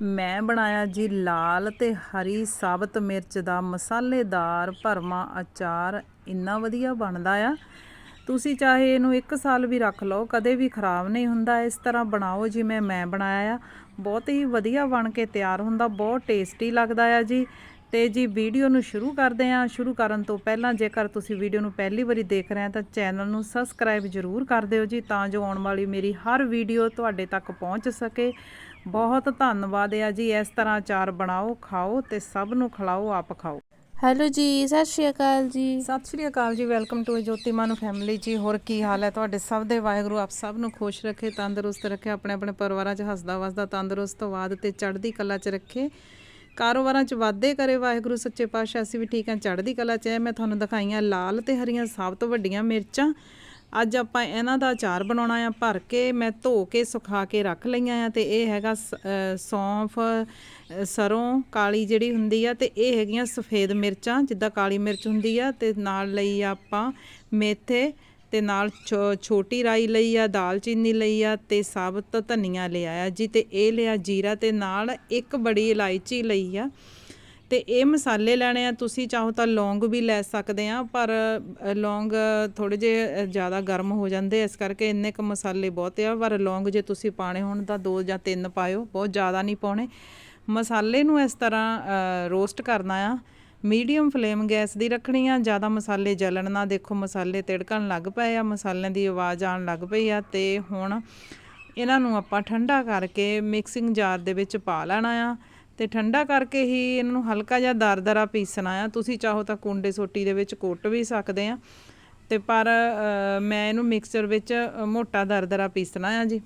ਮੈਂ ਬਣਾਇਆ ਜੀ ਲਾਲ ਅਤੇ ਹਰੀ ਸਾਬਤ ਮਿਰਚ ਦਾ ਮਸਾਲੇਦਾਰ ਭਰਮਾ ਅਚਾਰ। ਇੰਨਾ ਵਧੀਆ ਬਣਦਾ ਆ। ਤੁਸੀਂ ਚਾਹੇ ਇਹਨੂੰ 1 ਸਾਲ ਵੀ ਰੱਖ ਲਓ, ਕਦੇ ਵੀ ਖਰਾਬ ਨਹੀਂ ਹੁੰਦਾ। ਇਸ ਤਰ੍ਹਾਂ ਬਣਾਓ ਜਿਵੇਂ ਮੈਂ ਬਣਾਇਆ ਆ। ਬਹੁਤ ਹੀ ਵਧੀਆ ਬਣ ਕੇ ਤਿਆਰ ਹੁੰਦਾ, ਬਹੁਤ ਟੇਸਟੀ ਲੱਗਦਾ ਆ ਜੀ। ਤੇ ਜੀ ਵੀਡੀਓ ਨੂੰ ਸ਼ੁਰੂ ਕਰਦੇ ਹਾਂ। ਸ਼ੁਰੂ ਕਰਨ ਤੋਂ ਪਹਿਲਾਂ ਜੇਕਰ ਤੁਸੀਂ ਵੀਡੀਓ ਨੂੰ ਪਹਿਲੀ ਵਾਰੀ ਦੇਖ ਰਹੇ ਹੋ, ਤਾਂ ਚੈਨਲ ਨੂੰ ਸਬਸਕ੍ਰਾਈਬ ਜ਼ਰੂਰ ਕਰ ਦਿਓ ਜੀ, ਤਾਂ ਜੋ ਆਉਣ ਵਾਲੀ ਮੇਰੀ ਹਰ ਵੀਡੀਓ ਤੁਹਾਡੇ ਤੱਕ ਪਹੁੰਚ ਸਕੇ। ਬਹੁਤ ਧੰਨਵਾਦ ਆ ਜੀ। ਇਸ ਤਰ੍ਹਾਂ ਅਚਾਰ ਬਣਾਓ ਖਾਓ ਤੇ ਸਭ ਨੂੰ ਖਿਲਾਓ ਆਪ ਖਾਓ। ਹੈਲੋ ਜੀ ਸਤਿ ਸ਼੍ਰੀ ਅਕਾਲ ਜੀ। ਸਤਿ ਸ਼੍ਰੀ ਅਕਾਲ ਜੀ welcome to Jyoti Manu family ਜੀ। ਹੋਰ ਕੀ ਹਾਲ ਹੈ? ਤੁਹਾਡੇ ਸਭ ਦੇ ਵਾਹਿਗੁਰੂ ਆਪ ਸਭ ਨੂੰ ਖੁਸ਼ ਰੱਖੇ ਤੰਦਰੁਸਤ ਰੱਖੇ ਆਪਣੇ ਆਪਣੇ ਪਰਿਵਾਰਾਂ 'ਚ ਹੱਸਦਾ ਵਸਦਾ ਤੰਦਰੁਸਤ ਬਾਦ ਤੇ ਚੜ੍ਹਦੀ ਕਲਾ 'ਚ ਰੱਖੇ। ਕਾਰੋਬਾਰਾਂ 'ਚ ਵਾਧੇ ਕਰੇ ਵਾਹਿਗੁਰੂ ਸੱਚੇ ਪਾਤਸ਼ਾਹ ਅਸੀਂ ਵੀ ਠੀਕ ਹਾਂ। ਚੜ੍ਹਦੀ ਕਲਾ 'ਚ ਮੈਂ ਤੁਹਾਨੂੰ ਦਿਖਾਈਆਂ ਲਾਲ ਤੇ ਹਰੀਆਂ ਸਭ ਤੋਂ ਵੱਡੀਆਂ ਮਿਰਚਾਂ। ਅੱਜ ਆਪਾਂ ਇਹਨਾਂ ਦਾ ਅਚਾਰ ਬਣਾਉਣਾ ਆ, ਭਰ ਕੇ ਮੈਂ ਧੋ ਕੇ ਸੁਖਾ ਕੇ ਰੱਖ ਲਈਆਂ ਆ ਤੇ ਇਹ ਹੈਗਾ ਸ- ਸੌਂਫ ਸਰੋਂ, ਕਾਲੀ ਜਿਹੜੀ ਹੁੰਦੀ ਆ ਤੇ ਇਹ ਹੈਗੀਆਂ ਸਫੇਦ ਮਿਰਚਾਂ, ਜਿੱਦਾਂ ਕਾਲੀ ਮਿਰਚ ਹੁੰਦੀ ਆ ਤੇ ਨਾਲ ਲਈ ਆ ਆਪਾਂ ਮੇਥੇ ਤੇ ਨਾਲ ਛੋ- ਛੋਟੀ ਰਾਈ ਲਈ ਆ, ਦਾਲਚੀਨੀ ਲਈ ਆ ਤੇ ਸਾਬਤ ਧਨੀਆ ਲਿਆ ਆ ਜੀ ਤੇ ਇਹ ਲਿਆ ਜੀਰਾ ਤੇ ਨਾਲ ਇੱਕ ਬੜੀ ਇਲਾਇਚੀ ਲਈ ਆ ਤੇ ਇਹ ਮਸਾਲੇ ਲੈਣੇ ਆ, ਤੁਸੀਂ ਚਾਹੋ ਤਾਂ ਲੌਂਗ ਵੀ ਲੈ ਸਕਦੇ ਆ, ਪਰ ਲੌਂਗ ਥੋੜੇ ਜੇ ਜ਼ਿਆਦਾ ਗਰਮ ਹੋ ਜਾਂਦੇ ਇਸ ਕਰਕੇ ਇੰਨੇ ਕ ਮਸਾਲੇ ਬਹੁਤ ਆ, ਪਰ ਲੌਂਗ ਜੇ ਤੁਸੀਂ ਪਾਣੇ ਹੋਣ ਤਾਂ ਦੋ ਜਾਂ ਤਿੰਨ ਪਾਇਓ, ਬਹੁਤ ਜ਼ਿਆਦਾ ਨਹੀਂ ਪਾਉਣੇ। ਮਸਾਲੇ ਨੂੰ ਇਸ ਤਰ੍ਹਾਂ ਰੋਸਟ ਕਰਨਾ ਆ, ਮੀਡੀਅਮ ਫਲੇਮ ਗੈਸ ਦੀ ਰੱਖਣੀ ਆ, ਜ਼ਿਆਦਾ ਮਸਾਲੇ ਜਲਣ ਨਾ ਦੇਖੋ, ਮਸਾਲੇ ਤਿੜਕਣ ਲੱਗ ਪਏ ਆ, ਮਸਾਲਿਆਂ ਦੀ ਆਵਾਜ਼ ਆਉਣ ਲੱਗ ਪਈ ਆ, ਤੇ ਹੁਣ ਇਹਨਾਂ ਨੂੰ ਆਪਾਂ ਠੰਡਾ ਕਰਕੇ ਮਿਕਸਿੰਗ ਜਾਰ ਦੇ ਵਿੱਚ ਪਾ ਲੈਣਾ ਆ। ਤੇ ਠੰਡਾ ਕਰਕੇ ਹੀ ਇਹਨਾਂ ਨੂੰ ਹਲਕਾ ਜਿਹਾ ਦਰਦਰਾ ਪੀਸਣਾ ਆ। ਤੁਸੀਂ ਚਾਹੋ ਤਾਂ ਕੁੰਡੇ ਸੋਟੀ ਦੇ ਵਿੱਚ ਕੁੱਟ ਵੀ ਸਕਦੇ ਆ। ਤੇ ਪਰ ਮੈਂ ਇਹਨੂੰ ਮਿਕਸਚਰ ਵਿੱਚ ਅ, ਮੋਟਾ ਦਰਦਰਾ ਪੀਸਣਾ ਆ ਜੀ।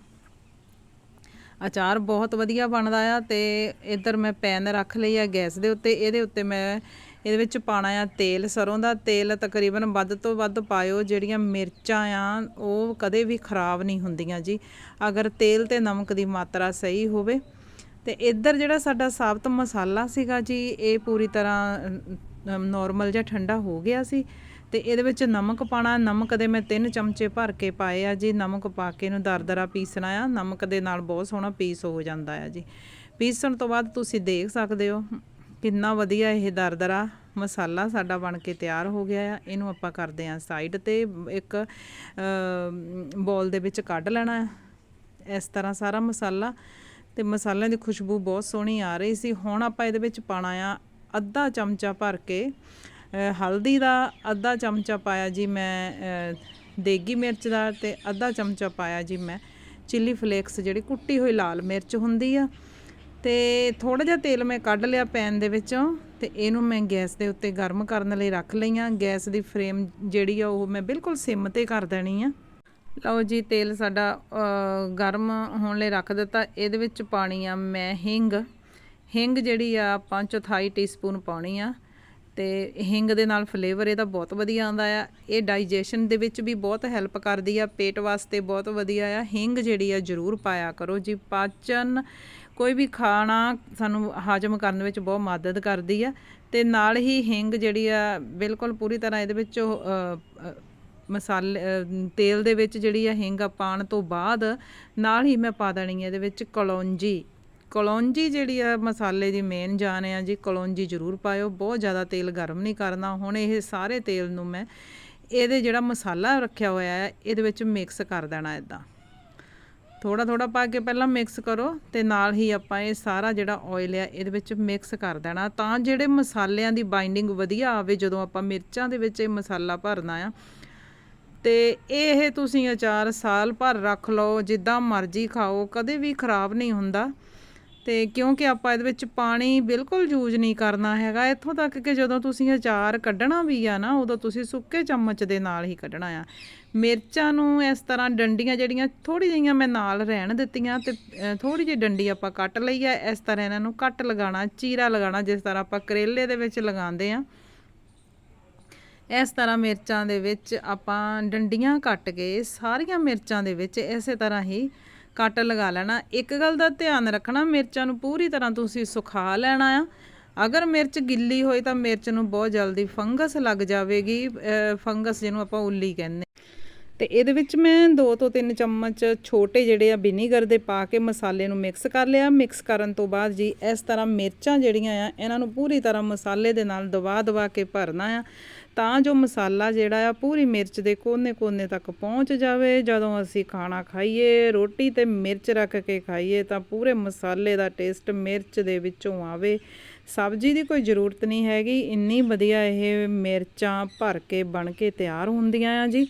ਅਚਾਰ ਬਹੁਤ ਵਧੀਆ ਬਣਦਾ ਆ ਤੇ ਇੱਧਰ ਮੈਂ ਪੈਨ ਰੱਖ ਲਈ ਆ ਗੈਸ ਦੇ ਉੱਤੇ। ਇਹਦੇ ਉੱਤੇ ਮੈਂ ਇਹਦੇ ਵਿੱਚ ਪਾਣਾ ਆ ਤੇਲ ਸਰੋਂ ਦਾ ਤੇਲ ਤਕਰੀਬਨ ਵੱਧ ਤੋਂ ਵੱਧ ਪਾਇਓ। ਜਿਹੜੀਆਂ ਮਿਰਚਾਂ ਆ ਉਹ ਕਦੇ ਵੀ ਖਰਾਬ ਨਹੀਂ ਹੁੰਦੀਆਂ ਜੀ। ਅਗਰ ਤੇਲ ਤੇ ਨਮਕ ਦੀ ਮਾਤਰਾ ਸਹੀ ਹੋਵੇ ਤੇ ਇੱਧਰ ਜਿਹੜਾ ਸਾਡਾ ਸਾਬਤ ਮਸਾਲਾ ਸੀਗਾ ਜੀ, ਇਹ ਪੂਰੀ ਤਰ੍ਹਾਂ ਨਾਰਮਲ ਜਿਹਾ ਠੰਡਾ ਹੋ ਗਿਆ ਸੀ ਤੇ ਇਹਦੇ ਵਿੱਚ ਨਮਕ ਪਾਣਾ ਨਮਕ ਦੇ ਮੈਂ 3 ਚਮਚੇ ਭਰ ਕੇ ਪਾਏ ਆ ਜੀ। ਨਮਕ ਪਾ ਕੇ ਇਹਨੂੰ ਦਰਦਰਾ ਪੀਸਣਾ ਆ। ਨਮਕ ਦੇ ਨਾਲ ਬਹੁਤ ਸੋਹਣਾ ਪੀਸ ਹੋ ਜਾਂਦਾ ਆ ਜੀ। ਪੀਸਣ ਤੋਂ ਬਾਅਦ ਤੁਸੀਂ ਦੇਖ ਸਕਦੇ ਹੋ ਕਿੰਨਾ ਵਧੀਆ ਇਹ ਦਰਦਰਾ ਮਸਾਲਾ ਸਾਡਾ ਬਣ ਕੇ ਤਿਆਰ ਹੋ ਗਿਆ ਆ। ਇਹਨੂੰ ਆਪਾਂ ਕਰਦੇ ਆ ਸਾਈਡ ਤੇ ਇੱਕ ਬੋਲ ਦੇ ਵਿੱਚ ਕੱਢ ਲੈਣਾ ਇਸ ਤਰ੍ਹਾਂ ਸਾਰਾ ਮਸਾਲਾ ਤੇ ਮਸਾਲਿਆਂ ਦੀ ਖੁਸ਼ਬੂ ਬਹੁਤ ਸੋਹਣੀ ਆ ਰਹੀ ਸੀ। ਹੁਣ ਆਪਾਂ ਇਹਦੇ ਵਿੱਚ ਪਾਣਾ ਆ ਅੱਧਾ ਚਮਚਾ ਭਰ ਕੇ ਹਲਦੀ ਦਾ ਅੱਧਾ ਚਮਚਾ ਪਾਇਆ ਜੀ ਮੈਂ ਦੇਗੀ ਮਿਰਚ ਦਾ ਤੇ ਅੱਧਾ ਚਮਚਾ ਪਾਇਆ ਜੀ ਮੈਂ ਚਿੱਲੀ ਫਲੇਕਸ ਜਿਹੜੀ ਕੁੱਟੀ ਹੋਈ ਲਾਲ ਮਿਰਚ ਹੁੰਦੀ ਆ। ਤੇ ਥੋੜਾ ਜਿਹਾ ਤੇਲ ਮੈਂ ਕੱਢ ਲਿਆ ਪੈਨ ਦੇ ਵਿੱਚੋਂ ਤੇ ਇਹਨੂੰ ਮੈਂ ਗੈਸ ਦੇ ਉੱਤੇ ਗਰਮ ਕਰਨ ਲਈ ਰੱਖ ਲਈਆਂ। ਗੈਸ ਦੀ ਫਰੇਮ ਜਿਹੜੀ ਆ ਉਹ ਮੈਂ ਬਿਲਕੁਲ ਸਿਮ ਤੇ ਕਰ ਦੇਣੀ ਆ। ਲਓ ਜੀ, ਤੇਲ ਸਾਡਾ ਗਰਮ ਹੋਣ ਲਈ ਰੱਖ ਦਿੱਤਾ। ਇਹਦੇ ਵਿੱਚ ਪਾਣੀ ਆ ਮੈਂ ਹਿੰਗ। ਹਿੰਗ ਜਿਹੜੀ ਆ, ਆਪਾਂ ਚੌਥਾਈ ਟੀਸਪੂਨ ਪਾਉਣੀ ਆ। ਤੇ ਹਿੰਗ ਦੇ ਨਾਲ ਫਲੇਵਰ ਇਹਦਾ ਬਹੁਤ ਵਧੀਆ ਆਉਂਦਾ ਆ। ਇਹ ਡਾਈਜੈਸ਼ਨ ਦੇ ਵਿੱਚ ਵੀ ਬਹੁਤ ਹੈਲਪ ਕਰਦੀ ਆ, ਪੇਟ ਵਾਸਤੇ ਬਹੁਤ ਵਧੀਆ ਆ। ਹਿੰਗ ਜਿਹੜੀ ਆ, ਜ਼ਰੂਰ ਪਾਇਆ ਕਰੋ ਜੀ। ਪਾਚਨ ਕੋਈ ਵੀ ਖਾਣਾ ਸਾਨੂੰ ਹਾਜ਼ਮ ਕਰਨ ਵਿੱਚ ਬਹੁਤ ਮਦਦ ਕਰਦੀ ਆ। ਤੇ ਨਾਲ ਹੀ ਹਿੰਗ ਜਿਹੜੀ ਆ, ਬਿਲਕੁਲ ਪੂਰੀ ਤਰ੍ਹਾਂ ਇਹਦੇ ਵਿੱਚ ਮਸਾਲੇ ਤੇਲ ਦੇ ਵਿੱਚ ਜਿਹੜੀ ਆ ਹਿੰਗ ਪਾਣ ਤੋਂ ਬਾਅਦ ਨਾਲ ਹੀ ਮੈਂ ਪਾ ਦੇਣੀ ਹੈ ਇਹਦੇ ਵਿੱਚ ਕਲੌਂਜੀ। ਕਲੌਂਜੀ ਜਿਹੜੀ ਆ ਮਸਾਲੇ ਦੀ ਮੇਨ ਜਾਨ ਆ ਜੀ, ਕਲੌਂਜੀ ਜ਼ਰੂਰ ਪਾਇਓ, ਬਹੁਤ ਜ਼ਿਆਦਾ ਤੇਲ ਗਰਮ ਨਹੀਂ ਕਰਨਾ। ਹੁਣ ਇਹ ਸਾਰੇ ਤੇਲ ਨੂੰ ਮੈਂ ਇਹਦੇ ਜਿਹੜਾ ਮਸਾਲਾ ਰੱਖਿਆ ਹੋਇਆ ਹੈ ਇਹਦੇ ਵਿੱਚ ਮਿਕਸ ਕਰ ਦੇਣਾ ਇਦਾਂ ਥੋੜਾ ਥੋੜਾ ਪਾ ਕੇ ਪਹਿਲਾਂ ਮਿਕਸ ਕਰੋ ਤੇ ਨਾਲ ਹੀ ਆਪਾਂ ਇਹ ਸਾਰਾ ਜਿਹੜਾ ਆਇਲ ਆ, ਇਹਦੇ ਵਿੱਚ ਮਿਕਸ ਕਰ ਦੇਣਾ। ਤਾਂ ਜਿਹੜੇ ਮਸਾਲਿਆਂ ਦੀ ਬਾਈਂਡਿੰਗ ਵਧੀਆ ਆਵੇ, ਜਦੋਂ ਆਪਾਂ ਮਿਰਚਾਂ ਦੇ ਵਿੱਚ ਇਹ ਮਸਾਲਾ ਭਰਨਾ ਆ ਤੇ ਇਹ ਤੁਸੀਂ ਅਚਾਰ ਸਾਲ ਭਰ ਰੱਖ ਲਓ, ਜਿੱਦਾਂ ਮਰਜ਼ੀ ਖਾਓ, ਕਦੇ ਵੀ ਖਰਾਬ ਨਹੀਂ ਹੁੰਦਾ। ਤੇ ਕਿਉਂਕਿ ਆਪਾਂ ਇਹਦੇ ਵਿੱਚ ਪਾਣੀ ਬਿਲਕੁਲ ਯੂਜ਼ ਨਹੀਂ ਕਰਨਾ ਹੈਗਾ। ਇੱਥੋਂ ਤੱਕ ਕਿ ਜਦੋਂ ਤੁਸੀਂ ਅਚਾਰ ਕੱਢਣਾ ਵੀ ਆ ਨਾ, ਉਦੋਂ ਤੁਸੀਂ ਸੁੱਕੇ ਚਮਚ ਦੇ ਨਾਲ ਹੀ ਕੱਢਣਾ ਆ। ਮਿਰਚਾਂ ਨੂੰ ਇਸ ਤਰ੍ਹਾਂ ਡੰਡੀਆਂ ਜਿਹੜੀਆਂ ਥੋੜੀ ਜਿਹੀਆਂ ਮੈਂ ਨਾਲ ਰਹਿਣ ਦਿੱਤੀਆਂ ਤੇ ਥੋੜੀ ਜਿਹੀ ਡੰਡੀ ਆਪਾਂ ਕੱਟ ਲਈ ਆ। ਇਸ ਤਰ੍ਹਾਂ ਇਹਨਾਂ ਨੂੰ ਕੱਟ ਲਗਾਉਣਾ, ਚੀਰਾ ਲਗਾਉਣਾ, ਜਿਸ ਤਰ੍ਹਾਂ ਆਪਾਂ ਕਰੇਲੇ ਦੇ ਵਿੱਚ ਲਗਾਉਂਦੇ ਆ। ਇਸ ਤਰ੍ਹਾਂ ਮਿਰਚਾਂ ਦੇ ਵਿੱਚ ਆਪਾਂ ਡੰਡੀਆਂ ਕੱਟ ਕੇ ਸਾਰੀਆਂ ਮਿਰਚਾਂ ਦੇ ਵਿੱਚ ਇਸੇ ਤਰ੍ਹਾਂ ਹੀ ਕੱਟ ਲਗਾ ਲੈਣਾ। ਇੱਕ ਗੱਲ ਦਾ ਧਿਆਨ ਰੱਖਣਾ, ਮਿਰਚਾਂ ਨੂੰ ਪੂਰੀ ਤਰ੍ਹਾਂ ਤੁਸੀਂ ਸੁਖਾ ਲੈਣਾ ਆ। ਅਗਰ ਮਿਰਚ ਗਿੱਲੀ ਹੋਈ ਤਾਂ ਮਿਰਚ ਨੂੰ ਬਹੁਤ ਜਲਦੀ ਫੰਗਸ ਲੱਗ ਜਾਵੇਗੀ ਫੰਗਸ ਜਿਹਨੂੰ ਆਪਾਂ ਉੱਲੀ ਕਹਿੰਦੇ। ਤੇ ਇਹਦੇ ਵਿੱਚ ਮੈਂ 2 ਤੋਂ 3 ਚਮਚ ਛੋਟੇ ਜਿਹੜੇ ਆ ਵਿਨੀਗਰ ਦੇ ਪਾ ਕੇ ਮਸਾਲੇ ਨੂੰ ਮਿਕਸ ਕਰ ਲਿਆ। ਮਿਕਸ ਕਰਨ ਤੋਂ ਬਾਅਦ ਜੀ ਇਸ ਤਰ੍ਹਾਂ ਮਿਰਚਾਂ ਜਿਹੜੀਆਂ ਆ, ਇਹਨਾਂ ਨੂੰ ਪੂਰੀ ਤਰ੍ਹਾਂ ਮਸਾਲੇ ਦੇ ਨਾਲ ਦਬਾ ਦਬਾ ਕੇ ਭਰਨਾ ਆ ਤਾਂ ਜੋ ਮਸਾਲਾ ਜਿਹੜਾ ਆ ਪੂਰੀ ਮਿਰਚ ਦੇ ਕੋਨੇ-ਕੋਨੇ ਤੱਕ ਪਹੁੰਚ ਜਾਵੇ। ਜਦੋਂ ਅਸੀਂ ਖਾਣਾ ਖਾਈਏ, ਰੋਟੀ ਤੇ ਮਿਰਚ ਰੱਖ ਕੇ ਖਾਈਏ ਤਾਂ ਪੂਰੇ ਮਸਾਲੇ ਦਾ ਟੇਸਟ ਮਿਰਚ ਦੇ ਵਿੱਚੋਂ ਆਵੇ। ਸਬਜ਼ੀ ਦੀ ਕੋਈ ਜ਼ਰੂਰਤ ਨਹੀਂ ਹੈਗੀ। ਇੰਨੀ ਵਧੀਆ ਇਹ ਮਿਰਚਾਂ ਭਰ ਕੇ ਬਣ ਕੇ ਤਿਆਰ ਹੁੰਦੀਆਂ ਆ ਜੀ।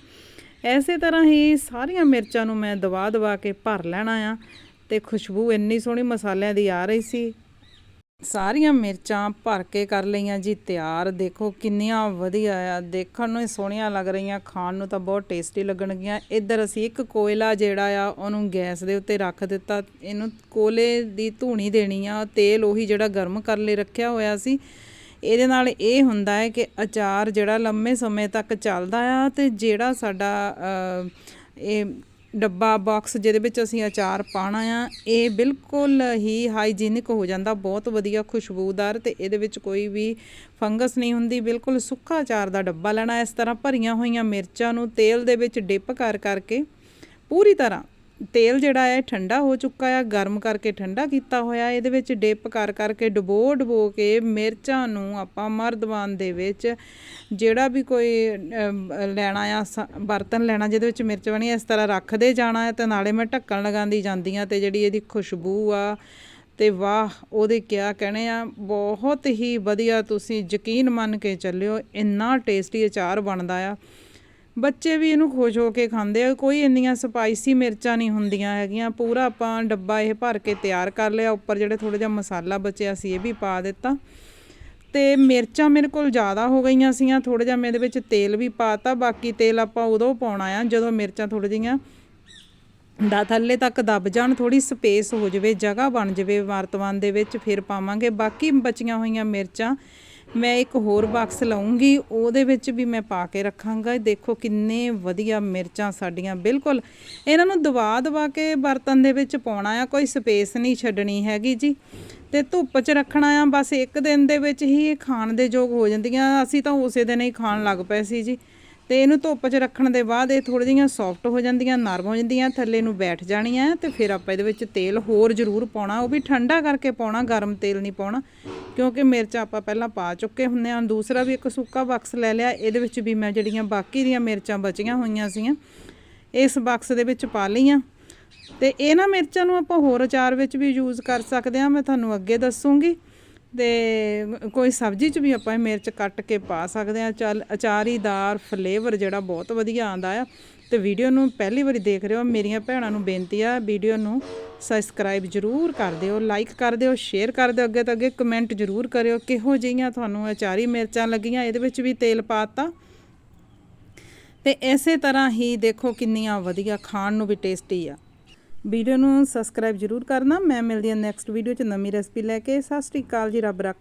ਐਸੇ ਤਰ੍ਹਾਂ ਹੀ ਸਾਰੀਆਂ ਮਿਰਚਾਂ ਨੂੰ ਮੈਂ ਦਵਾ ਦਵਾ ਕੇ ਭਰ ਲੈਣਾ ਆ ਤੇ ਖੁਸ਼ਬੂ ਇੰਨੀ ਸੋਹਣੀ ਮਸਾਲਿਆਂ ਦੀ ਆ ਰਹੀ ਸੀ। ਸਾਰੀਆਂ ਮਿਰਚਾਂ ਭਰ ਕੇ ਕਰ ਲਈਆਂ ਜੀ, ਤਿਆਰ। ਦੇਖੋ ਕਿੰਨੀਆਂ ਵਧੀਆ ਆ। ਦੇਖਣ ਨੂੰ ਹੀ ਸੋਹਣੀਆਂ ਲੱਗ ਰਹੀਆਂ। ਖਾਣ ਨੂੰ ਤਾਂ ਬਹੁਤ ਟੇਸਟੀ ਲੱਗਣਗੀਆਂ। ਇੱਧਰ ਅਸੀਂ ਇੱਕ ਕੋਇਲਾ ਜਿਹੜਾ ਆ, ਉਹਨੂੰ ਗੈਸ ਦੇ ਉੱਤੇ ਰੱਖ ਦਿੱਤਾ। ਇਹਨੂੰ ਕੋਲੇ ਦੀ ਧੂਣੀ ਦੇਣੀ ਆ। ਤੇਲ ਉਹੀ ਜਿਹੜਾ ਗਰਮ ਕਰਨ ਲਈ ਰੱਖਿਆ ਹੋਇਆ ਸੀ। ਇਹਦੇ ਨਾਲ ਇਹ ਹੁੰਦਾ ਹੈ ਕਿ ਅਚਾਰ ਜਿਹੜਾ ਲੰਮੇ ਸਮੇਂ ਤੱਕ ਚੱਲਦਾ ਆ ਤੇ ਜਿਹੜਾ ਸਾਡਾ ਇਹ ਡੱਬਾ ਬਾਕਸ ਜਿਹਦੇ ਵਿੱਚ ਅਸੀਂ ਅਚਾਰ ਪਾਣਾ ਆ, ਇਹ ਬਿਲਕੁਲ ਹੀ ਹਾਈਜੀਨਿਕ ਹੋ ਜਾਂਦਾ, ਬਹੁਤ ਵਧੀਆ ਖੁਸ਼ਬੂਦਾਰ ਤੇ ਇਹਦੇ ਵਿੱਚ ਕੋਈ ਵੀ ਫੰਗਸ ਨਹੀਂ ਹੁੰਦੀ, ਬਿਲਕੁਲ ਸੁੱਕਾ ਅਚਾਰ ਦਾ ਡੱਬਾ ਲੈਣਾ, ਇਸ ਤਰ੍ਹਾਂ ਭਰੀਆਂ ਹੋਈਆਂ ਮਿਰਚਾਂ ਨੂੰ ਤੇਲ ਦੇ ਵਿੱਚ ਡਿਪ ਕਰ ਕਰਕੇ ਪੂਰੀ ਤਰ੍ਹਾਂ ਤੇਲ ਜਿਹੜਾ ਹੈ ਠੰਡਾ ਹੋ ਚੁੱਕਾ ਹੈ ਗਰਮ ਕਰਕੇ ਠੰਡਾ ਕੀਤਾ ਹੋਇਆ, ਇਹਦੇ ਵਿੱਚ ਡਿਪ ਕਰ ਕਰਕੇ ਡਬੋ ਡਬੋ ਕੇ ਮਿਰਚਾਂ ਨੂੰ ਆਪਾਂ ਮਰਦਵਾਨ ਦੇ ਵਿੱਚ ਜਿਹੜਾ ਵੀ ਕੋਈ ਲੈਣਾ ਆ, ਸ- ਬਰਤਨ ਲੈਣਾ ਜਿਹਦੇ ਵਿੱਚ ਮਿਰਚ ਬਣੀ ਇਸ ਤਰ੍ਹਾਂ ਰੱਖਦੇ ਜਾਣਾ ਹੈ ਤੇ ਨਾਲੇ ਮੈਂ ਢੱਕਣ ਲਗਾਉਂਦੀ ਜਾਂਦੀ ਹਾਂ ਤੇ ਜਿਹੜੀ ਇਹਦੀ ਖੁਸ਼ਬੂ ਆ ਤੇ ਵਾਹ, ਉਹਦੇ ਕਿਆ ਕਹਿਣੇ ਆ, ਬਹੁਤ ਹੀ ਵਧੀਆ ਤੁਸੀਂ ਯਕੀਨ ਮੰਨ ਕੇ ਚੱਲਿਓ, ਇੰਨਾ ਟੇਸਟੀ ਅਚਾਰ ਬਣਦਾ ਆ। ਬੱਚੇ ਵੀ ਇਹਨੂੰ ਖੁਸ਼ ਹੋ ਕੇ ਖਾਂਦੇ ਆ। ਕੋਈ ਇੰਨੀਆਂ ਸਪਾਈਸੀ ਮਿਰਚਾਂ ਨਹੀਂ ਹੁੰਦੀਆਂ ਹੈਗੀਆਂ। ਪੂਰਾ ਆਪਾਂ ਡੱਬਾ ਇਹ ਭਰ ਕੇ ਤਿਆਰ ਕਰ ਲਿਆ। ਉੱਪਰ ਜਿਹੜੇ ਥੋੜਾ ਜਿਹਾ ਮਸਾਲਾ ਬਚਿਆ ਸੀ ਇਹ ਵੀ ਪਾ ਦਿੱਤਾ। ਤੇ ਮਿਰਚਾਂ ਮੇਰੇ ਕੋਲ ਜ਼ਿਆਦਾ ਹੋ ਗਈਆਂ ਸੀਆਂ। ਥੋੜਾ ਜਿਹਾ ਮੈਂ ਇਹਦੇ ਵਿੱਚ ਤੇਲ ਵੀ ਪਾਤਾ ਬਾਕੀ ਤੇਲ ਆਪਾਂ ਉਦੋਂ ਪਾਉਣਾ ਆ, ਜਦੋਂ ਮਿਰਚਾਂ ਥੋੜੀ ਜਿਹੀਆਂ ਦਾ ਥੱਲੇ ਤੱਕ ਦਬ ਜਾਣ ਥੋੜੀ ਸਪੇਸ ਹੋ ਜਾਵੇ, ਜਗ੍ਹਾ ਬਣ ਜਾਵੇ ਵਰਤਮਾਨ ਦੇ ਵਿੱਚ, ਫਿਰ ਪਾਵਾਂਗੇ। ਬਾਕੀ ਬਚੀਆਂ ਹੋਈਆਂ ਮਿਰਚਾਂ ਮੈਂ ਇੱਕ ਹੋਰ ਬਾਕਸ ਲਵਾਂਗੀ ਉਹਦੇ ਵਿੱਚ ਵੀ ਮੈਂ ਪਾ ਕੇ ਰੱਖਾਂਗਾ। ਦੇਖੋ ਕਿੰਨੇ ਵਧੀਆ ਮਿਰਚਾਂ ਸਾਡੀਆਂ, ਬਿਲਕੁਲ। ਇਹਨਾਂ ਨੂੰ ਦਬਾ ਦਬਾ ਕੇ ਬਰਤਨ ਦੇ ਵਿੱਚ ਪਾਉਣਾ ਆ, ਕੋਈ ਸਪੇਸ ਨਹੀਂ ਛੱਡਣੀ ਹੈਗੀ ਜੀ। ਤੇ ਧੁੱਪ 'ਚ ਰੱਖਣਾ ਆ, ਬਸ ਇੱਕ ਦਿਨ ਦੇ ਵਿੱਚ ਹੀ ਇਹ ਖਾਣ ਦੇ ਯੋਗ ਹੋ ਜਾਂਦੀਆਂ। ਅਸੀਂ ਤਾਂ ਉਸੇ ਦਿਨ ਹੀ ਖਾਣ ਲੱਗ ਪਏ ਸੀ ਜੀ। ਤੇ ਇਹਨੂੰ ਧੁੱਪ 'ਚ ਰੱਖਣ ਦੇ ਬਾਅਦ ਇਹ ਥੋੜ੍ਹੀਆਂ ਜਿਹੀਆਂ ਸੌਫਟ ਹੋ ਜਾਂਦੀਆਂ, ਨਰਮ ਹੋ ਜਾਂਦੀਆਂ, ਥੱਲੇ ਨੂੰ ਬੈਠ ਜਾਣੀਆਂ ਤੇ ਫਿਰ ਆਪਾਂ ਇਹਦੇ ਵਿੱਚ ਤੇਲ ਹੋਰ ਜ਼ਰੂਰ ਪਾਉਣਾ, ਉਹ ਵੀ ਠੰਡਾ ਕਰਕੇ ਪਾਉਣਾ, ਗਰਮ ਤੇਲ ਨਹੀਂ ਪਾਉਣਾ, ਕਿਉਂਕਿ ਮਿਰਚ ਆਪਾਂ ਪਹਿਲਾਂ ਪਾ ਚੁੱਕੇ ਹੁੰਦੇ ਹਾਂ। ਦੂਸਰਾ ਵੀ ਇੱਕ ਸੁੱਕਾ ਬਾਕਸ ਲੈ ਲਿਆ, ਇਹਦੇ ਵਿੱਚ ਵੀ ਮੈਂ ਜਿਹੜੀਆਂ ਬਾਕੀ ਦੀਆਂ ਮਿਰਚਾਂ ਬਚੀਆਂ ਹੋਈਆਂ ਸੀਗੀਆਂ ਇਸ ਬਕਸ ਦੇ ਵਿੱਚ ਪਾ ਲਈਆਂ। ਤੇ ਇਹਨਾਂ ਮਿਰਚਾਂ ਨੂੰ ਆਪਾਂ ਹੋਰ ਅਚਾਰ ਵਿੱਚ ਵੀ ਯੂਜ਼ ਕਰ ਸਕਦੇ ਹਾਂ, ਮੈਂ ਤੁਹਾਨੂੰ ਅੱਗੇ ਦੱਸੂਗੀ। ਤੇ ਕੋਈ ਸਬਜ਼ੀ 'ਚ ਵੀ ਆਪਾਂ ਇਹ ਮਿਰਚ ਕੱਟ ਕੇ ਪਾ ਸਕਦੇ ਹਾਂ। ਚੱਲ ਅਚਾਰੀਦਾਰ ਫਲੇਵਰ ਜਿਹੜਾ ਬਹੁਤ ਵਧੀਆ ਆਂਦਾ ਆ। ਤੇ ਵੀਡੀਓ ਨੂੰ ਪਹਿਲੀ ਵਾਰੀ ਦੇਖ ਰਹੇ ਹੋ। ਮੇਰੀਆਂ ਭੈਣਾਂ ਨੂੰ ਬੇਨਤੀ ਆ ਵੀਡੀਓ ਨੂੰ ਸਬਸਕ੍ਰਾਈਬ ਜਰੂਰ ਕਰ ਦਿਓ ਲਾਈਕ ਕਰ ਦਿਓ ਸ਼ੇਅਰ ਕਰ ਦਿਓ, ਅੱਗੇ ਤੋਂ ਅੱਗੇ ਕਮੈਂਟ ਜਰੂਰ ਕਰਿਓ ਕਿਹੋ ਜਿਹੀਆਂ ਤੁਹਾਨੂੰ ਅਚਾਰੀ ਮਿਰਚਾਂ ਲੱਗੀਆਂ, ਇਹਦੇ ਵਿੱਚ ਵੀ ਤੇਲ ਪਾਤਾ ਤੇ ਇਸੇ ਤਰ੍ਹਾਂ ਹੀ ਦੇਖੋ ਕਿੰਨੀਆਂ ਵਧੀਆ, ਖਾਣ ਨੂੰ ਵੀ ਟੇਸਟੀ ਆ। ਵੀਡੀਓ ਨੂੰ ਸਬਸਕ੍ਰਾਈਬ ਜਰੂਰ ਕਰਨਾ। ਮੈਂ ਮਿਲਦੀ ਹਾਂ ਨੈਕਸਟ ਵੀਡੀਓ 'ਚ ਨਵੀਂ ਰੈਸਪੀ ਲੈ ਕੇ। ਸਤਿ ਸ਼੍ਰੀ ਅਕਾਲ ਜੀ, ਰੱਬ ਰੱਖਾ।